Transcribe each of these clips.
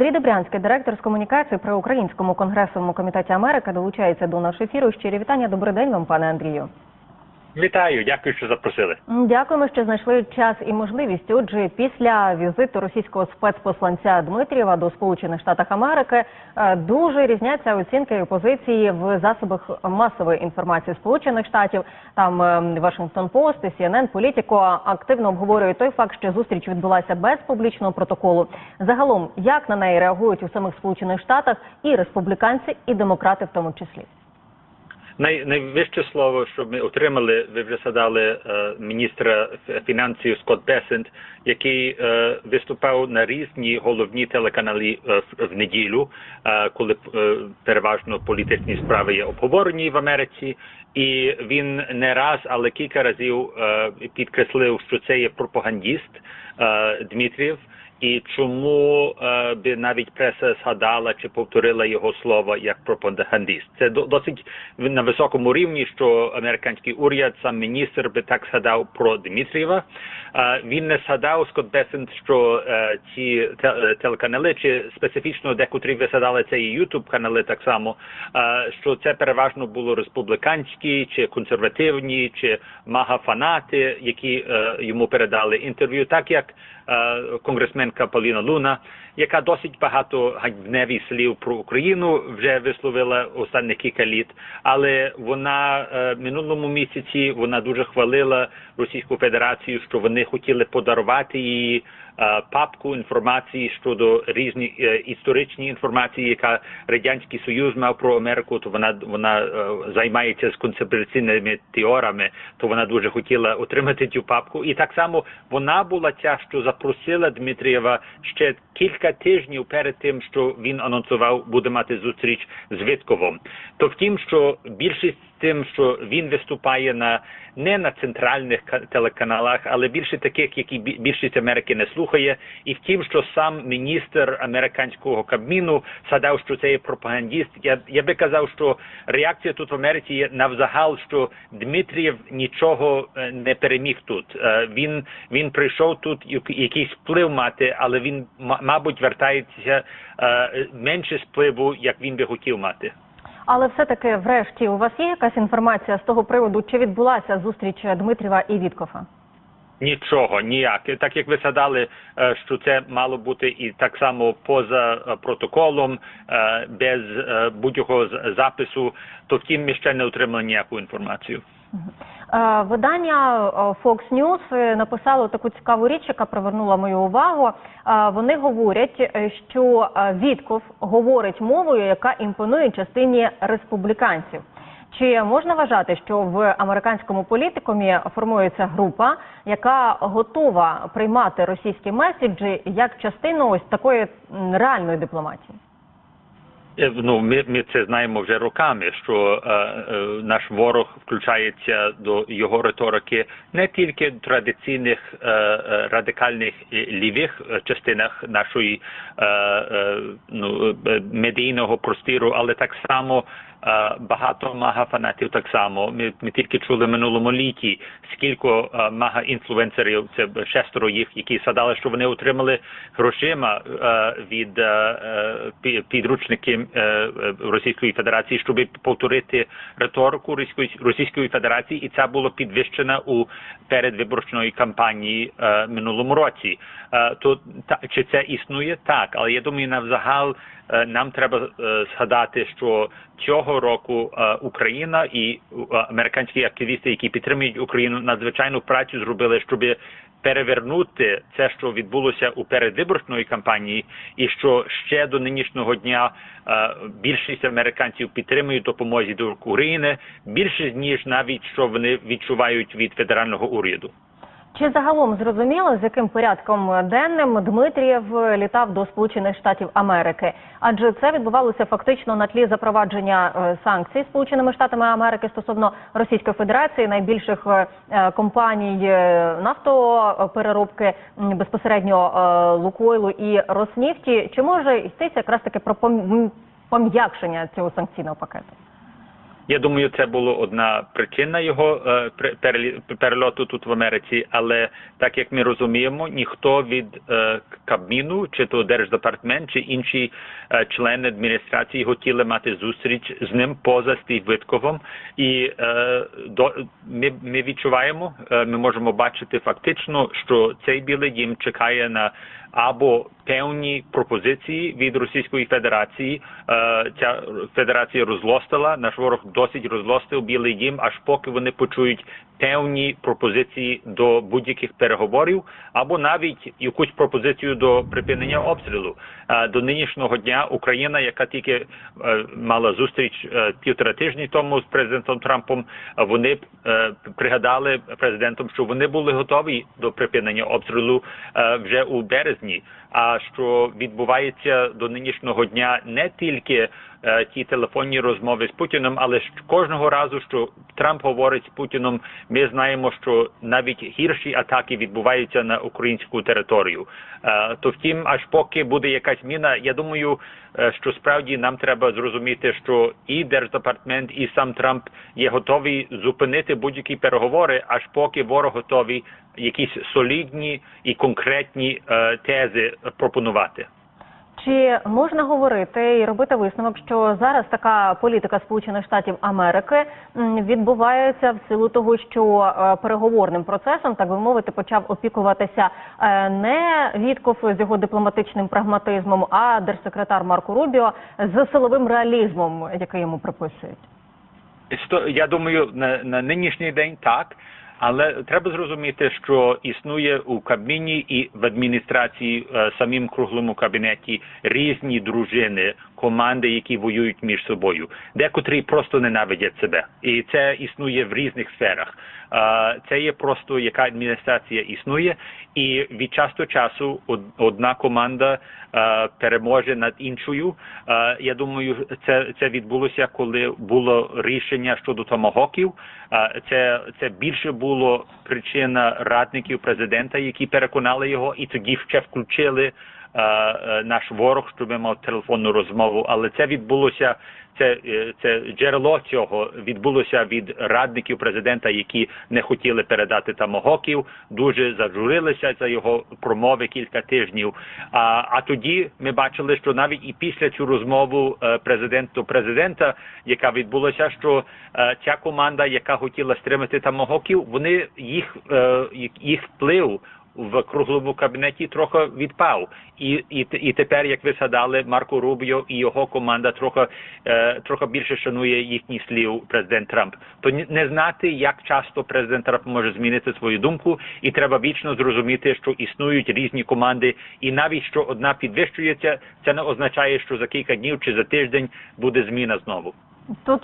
Андрій Добрянський, директор з комунікації при Українському конгресовому комітеті Америки, долучається до нашого ефіру. Щирі вітання. Добрий день вам, пане Андрію. Вітаю, дякую, що запросили. Дякуємо, що знайшли час і можливість. Отже, після візиту російського спецпосланця Дмитрієва до Сполучених Штатів Америки е, дуже різняться оцінки і позиції в засобах масової інформації Сполучених Штатів. Там Вашингтон Пост і CNN, Політіко активно обговорюють той факт, що зустріч відбулася без публічного протоколу. Загалом, як на неї реагують у самих Сполучених Штатах і республіканці, і демократи в тому числі. Най, найвище слово, що ми отримали, ви вже згадали е, міністра фінансів Скотт Бесент, який е, виступав на різні головні телеканали е, в, неділю, е, коли е, переважно політичні справи є обговорені в Америці. І він не раз, але кілька разів е, підкреслив, що це є пропагандіст е, Дмитрієв. І чому е, би навіть преса згадала чи повторила його слова як пропагандист? Це до- досить на високому рівні, що американський уряд, сам міністр би так згадав про Дмитрієва. Е, він не згадав Скотт Бесент, що е, ці е, телеканали, чи специфічно декотрі ви згадали це і Ютуб канали так само, е, що це переважно було республіканські, чи консервативні, чи мага-фанати, які е, йому передали інтерв'ю, так як е, конгресменка Поліна Луна, яка досить багато ганьбневих слів про Україну вже висловила останні кілька літ. Але вона е, минулому місяці вона дуже хвалила Російську Федерацію, що вони хотіли подарувати е, папку інформації щодо різні е, історичні інформації, яка радянський союз мав про Америку. То вона вона е, займається з конспіраційними теоріями, то вона дуже хотіла отримати цю папку. І так само вона була ця, що запросила Дмитрієва ще кілька тижнів перед тим, що він анонсував, буде мати зустріч з Витковом. То втім, що більшість тим, що він виступає на не на центральних ка- телеканалах, але більше таких, які бі- більшість Америки не слухає, і втім, що сам міністр американського кабміну згадав, що це є пропагандіст. Я я би казав, що реакція тут в Америці є навзагал, що Дмитрієв нічого е, не переміг тут. Е, Він він прийшов тут як- якийсь вплив мати, але він ма- мабуть вертається е, менше впливу, як він би хотів мати. Але все-таки, врешті, у вас є якась інформація з того приводу, чи відбулася зустріч Дмитрієва і Віткофа? Нічого, ніяк. Так як ви згадали, е, що це мало бути і так само поза е, протоколом, е, без будь-якого запису, то втім ми ще не отримали ніяку інформацію. Видання Fox News написало таку цікаву річ, яка привернула мою увагу. Вони говорять, що Вітков говорить мовою, яка імпонує частині республіканців. Чи можна вважати, що в американському політикумі формується група, яка готова приймати російські меседжі як частину ось такої реальної дипломатії? Е, Ну, ми, ми це знаємо вже роками, що е, е, наш ворог включається до його риторики не тільки в традиційних е, е, радикальних лівих е, частинах нашої е, е, ну, медійного простіру, але так само. Е, Багато мага фанатів так само. Ми, ми тільки чули минулому літі, скільки е, мага інфлюенсерів, це шестеро їх, які садали, що вони отримали грошима е, від підручників Російської Федерації, щоб повторити риторику Російської Федерації, і це було підвищено у передвиборчої кампанії минулому році. То та чи це існує? Так, але я думаю, навзагал нам треба е, згадати, що цього року е, Україна і е, американські активісти, які підтримують Україну, надзвичайну працю зробили, щоб перевернути це, що відбулося у передвиборчої кампанії, і що ще до нинішнього дня е, більшість американців підтримують допомозі до України більше ніж навіть що вони відчувають від федерального уряду. Чи загалом зрозуміло, з яким порядком денним Дмитрієв літав до Сполучених Штатів Америки? Адже це відбувалося фактично на тлі запровадження е, санкцій Сполученими Штатами Америки стосовно Російської Федерації, найбільших е, компаній е, нафтопереробки безпосередньо Лукойлу і Роснефті. Чи може йтися якраз таки про пом- пом'якшення цього санкційного пакету? Я думаю, це була одна причина його е, перельоту тут в Америці. Але так як ми розуміємо, ніхто від е, Кабміну, чи то держдепартамент, чи інші е, члени адміністрації хотіли мати зустріч з ним поза Стів Витковим. І до ми, ми відчуваємо, ми можемо бачити фактично, що цей білий дім чекає на або певні пропозиції від Російської Федерації. Е, Ця федерація розлостила, наш ворог досить розлостив Білий Дім, аж поки вони почують певні пропозиції до будь-яких переговорів, або навіть якусь пропозицію до припинення обстрілу. До нинішнього дня Україна, яка тільки мала зустріч півтора тижні тому з президентом Трампом, вони пригадали президентом, що вони були готові до припинення обстрілу вже у березні. А що відбувається до нинішнього дня не тільки е, ті телефонні розмови з Путіним, але кожного разу, що Трамп говорить з Путіном, ми знаємо, що навіть гірші атаки відбуваються на українську територію. Е, То втім, аж поки буде якась зміна, я думаю, е, що справді нам треба зрозуміти, що і держдепартамент, і сам Трамп є готові зупинити будь-які переговори, аж поки ворог готовий якісь солідні і конкретні е, тези пропонувати. Чи можна говорити і робити висновок, що зараз така політика Сполучених Штатів Америки відбувається в силу того, що е, переговорним процесом, так би мовити, почав опікуватися е, не Вітков з його дипломатичним прагматизмом, а держсекретар Марко Рубіо з силовим реалізмом, який йому приписують? Я думаю, на, на нинішній день так. Але треба зрозуміти, що існує у Кабміні і в адміністрації е, самим круглому кабінеті різні дружини, команди, які воюють між собою. Декотрі просто ненавидять себе, і це існує в різних сферах. Це є просто яка адміністрація існує, і від часу до часу одна команда переможе над іншою. Я думаю, це, це відбулося, коли було рішення щодо томагоків. Це, це більше було причина радників президента, які переконали його, і тоді ще включили наш ворог, щоб мав телефонну розмову. Але це відбулося. Це, е, це джерело цього відбулося від радників президента, які не хотіли передати тамагоків, дуже зажурилися за його промови кілька тижнів. А, а тоді ми бачили, що навіть і після цю розмову е, президент до президента, яка відбулася, що е, ця команда, яка хотіла стримати тамагоків, вони е, їх- їх вплив в круглому кабінеті трохи відпав. І, і, і тепер, як ви згадали, Марко Рубіо і його команда трохи, е, трохи більше шанує їхніх слів президент Трамп. То не знати, як часто президент Трамп може змінити свою думку, і треба вічно зрозуміти, що існують різні команди, і навіть що одна підвищується, це не означає, що за кілька днів чи за тиждень буде зміна знову. Тут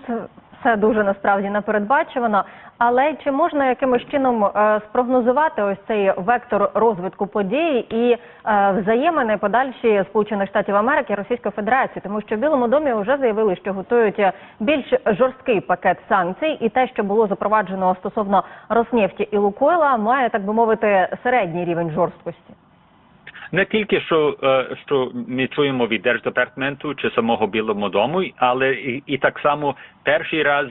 все дуже насправді непередбачувано. Але чи можна якимось чином е, спрогнозувати ось цей вектор розвитку подій і е, взаємини подальші Сполучених Штатів Америки і Російської Федерації? Тому що в Білому домі вже заявили, що готують більш жорсткий пакет санкцій, і те, що було запроваджено стосовно Роснефті і Лукойла, має так би мовити середній рівень жорсткості. Не тільки що, е, що ми чуємо від держдепартаменту чи самого Білому Дому, але і, і так само перший раз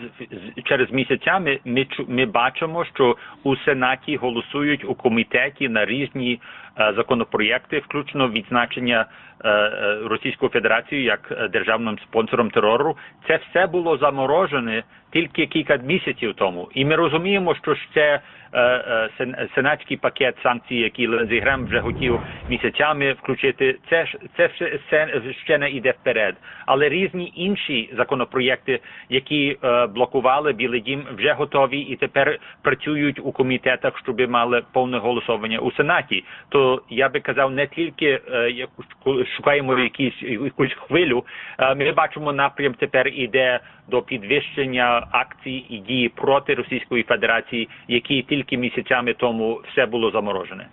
через місяцями ми ми ми бачимо, що у сенаті голосують у комітеті на різні законопроєкти, включно відзначення е, е, Російської Федерації як е, державним спонсором терору. Це все було заморожене тільки кілька місяців тому, і ми розуміємо, що е, е, сен- сенатський пакет санкцій, який Линдзі Грем вже хотів місяцями включити. Це це ще, ще не йде вперед. Але різні інші законопроєкти, які е, блокували Білий Дім, вже готові і тепер працюють у комітетах, щоб мали повне голосування у сенаті. То я би казав, не тільки е, якусь ку- шукаємо якісь якусь хвилю. е, ми бачимо напрям тепер іде до підвищення акцій і дії проти Російської Федерації, які тільки місяцями тому все було заморожене.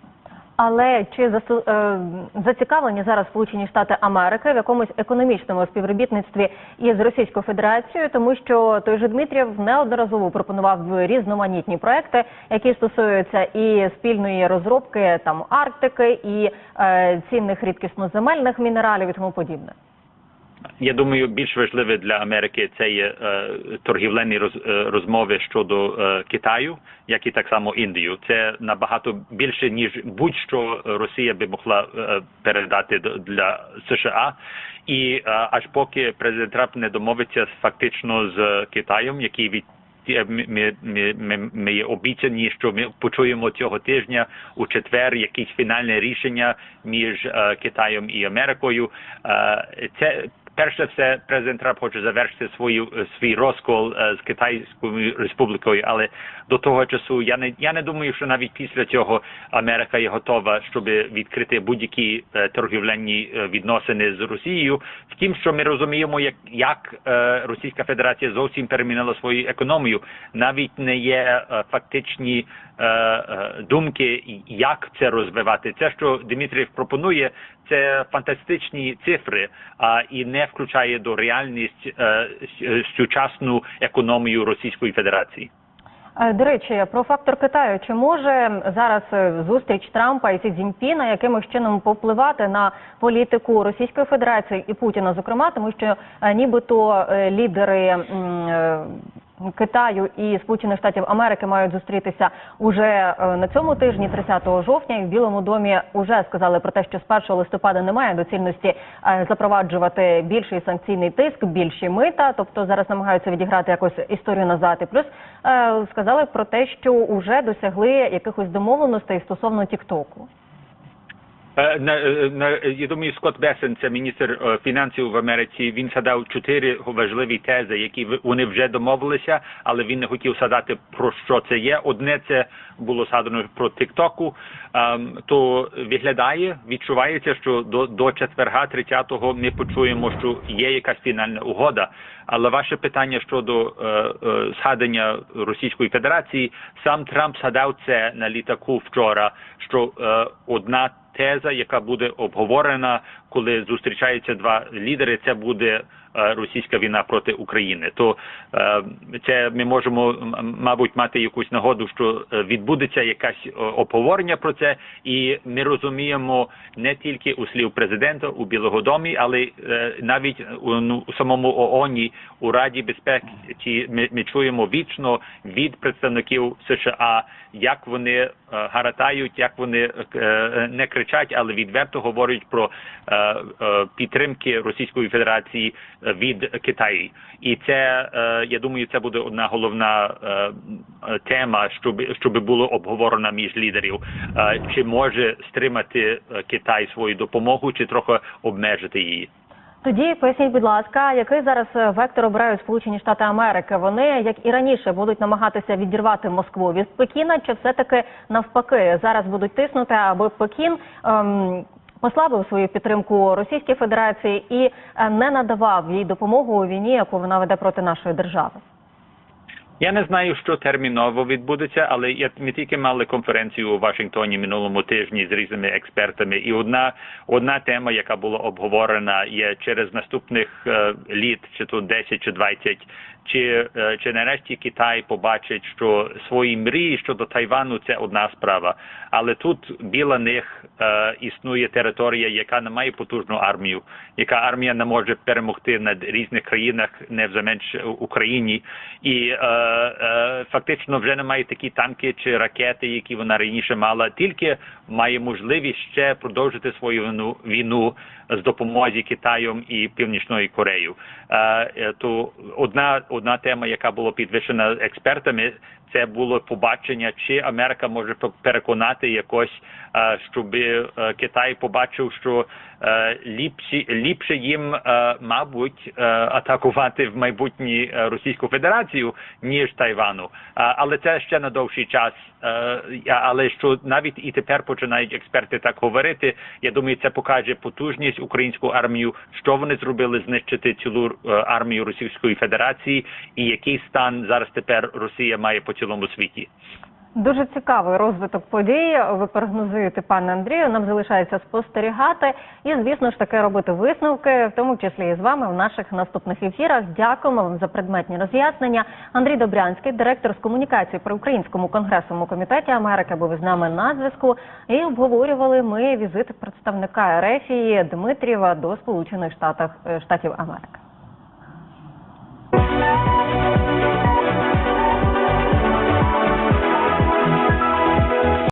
Але чи засу- е, зацікавлені зараз Сполучені Штати Америки в якомусь економічному співробітництві із Російською Федерацією, тому що той же Дмитрів неодноразово пропонував різноманітні проекти, які стосуються і спільної розробки там Арктики, і е, цінних рідкісноземельних мінералів і тому подібне. Я думаю, більш важливе для Америки це є е, торгівельні роз, е, розмови щодо е, Китаю, як і так само Індію. Це набагато більше ніж будь-що Росія би могла передати до- для США. І аж поки президент Трамп не домовиться фактично з Китаєм, який від ми, ми, ми, ми є обіцяні, що ми почуємо цього тижня у четвер якісь фінальне рішення між е, Китаєм і Америкою. Е, це перше все президент Трамп хоче завершити свою е, свій розкол е, з Китайською республікою, але до того часу я не я не думаю, що навіть після цього Америка є готова, щоб відкрити будь-які е, торгівельні відносини з Росією. Втім, що ми розуміємо, як, як Російська Федерація зовсім перемінила свою економію, навіть не є фактичні думки, як це розвивати. Це, що Дмитрів пропонує, це фантастичні цифри, а і не включає до реальність е, сучасну економію Російської Федерації. Е, До речі, про фактор Китаю. Чи може зараз е, зустріч Трампа і Сі Цзіньпіна якимось чином повпливати на політику Російської Федерації і Путіна, зокрема, тому що е, нібито е, лідери е, Китаю і Сполучених Штатів Америки мають зустрітися уже е, на цьому тижні, 30 жовтня, і в Білому домі вже сказали про те, що з 1 листопада немає доцільності е, запроваджувати більший санкційний тиск, більші мита. Тобто зараз намагаються відіграти якось історію назад. І плюс е, сказали про те, що вже досягли якихось домовленостей стосовно Тіктоку. Е, На, е, на, я думаю, Скотт Бесен, це міністр е, фінансів в Америці. Він згадав чотири важливі тези, які вони вже домовилися, але він не хотів згадати про що це є. Одне це було згадано про Тіктоку. Ем, то виглядає, відчувається, що до, до четверга 30-го ми почуємо, що є якась фінальна угода. Але ваше питання щодо е, е, згадання Російської Федерації, сам Трамп згадав це на літаку вчора, що е, одна теза, яка буде обговорена, коли зустрічаються два лідери, це буде е, російська війна проти України. То е, це ми можемо мабуть мати якусь нагоду, що е, відбудеться якась обговорення про це, і ми розуміємо не тільки у слів президента у Білого домі, але навіть у, ну, у самому ООН, у Раді безпеки ми, ми чуємо вічно від представників США, як вони гаратають, як вони не кричать, але відверто говорять про підтримки Російської Федерації е, від Китаю. І це е, я думаю, це буде одна головна е, е, тема, щоб щоб було обговорено між лідерів. Е, Чи може стримати е, Китай свою допомогу, чи трохи обмежити її? Тоді поясніть, будь ласка, який зараз е, вектор обирають Сполучені Штати Америки? Вони, як і раніше, будуть намагатися відірвати Москву від Пекіна, чи все таки навпаки зараз будуть тиснути, аби Пекін ем, послабив свою підтримку Російській Федерації і е, не надавав їй допомогу у війні, яку вона веде проти нашої держави? Я не знаю, що терміново відбудеться, але я ми тільки мали конференцію у Вашингтоні минулому тижні з різними експертами, і одна одна тема, яка була обговорена, є через наступних е, літ, чи то 10, чи 20, чи, е, чи нарешті Китай побачить, що свої мрії щодо Тайвану це одна справа, але тут біля них е, існує територія, яка не має потужну армію, яка армія не може перемогти над різних країнах, не взаменш Україні, і е, е, фактично вже немає такі танки чи ракети, які вона раніше мала, тільки має можливість ще продовжити свою війну, війну з допомозі Китаєм і Північною Кореєю. Е, е, то одна одна тема, яка була підвищена експертами, це було побачення, чи Америка може переконати якось, е, щоб е, Китай побачив, що е, ліпші, ліпше їм, мабуть, атакувати в майбутнє е, Російську Федерацію ніж Тайвану. Але це ще на довший час. Але що навіть і тепер починають експерти так говорити. Я думаю, це покаже потужність української армії, що вони зробили знищити цілу армію Російської Федерації, і який стан зараз тепер Росія має по цілому світі. Дуже цікавий розвиток подій. Ви прогнозуєте, пане Андрію. Нам залишається спостерігати і, звісно ж, таки робити висновки, в тому числі і з вами в наших наступних ефірах. Дякуємо вам за предметні роз'яснення. Андрій Добрянський, директор з комунікації при українському конгресовому комітеті Америки, був із нами на зв'язку. І обговорювали ми візит представника Ерефії Дмитрієва до Сполучених Штатів Штатів Америки. Thank you.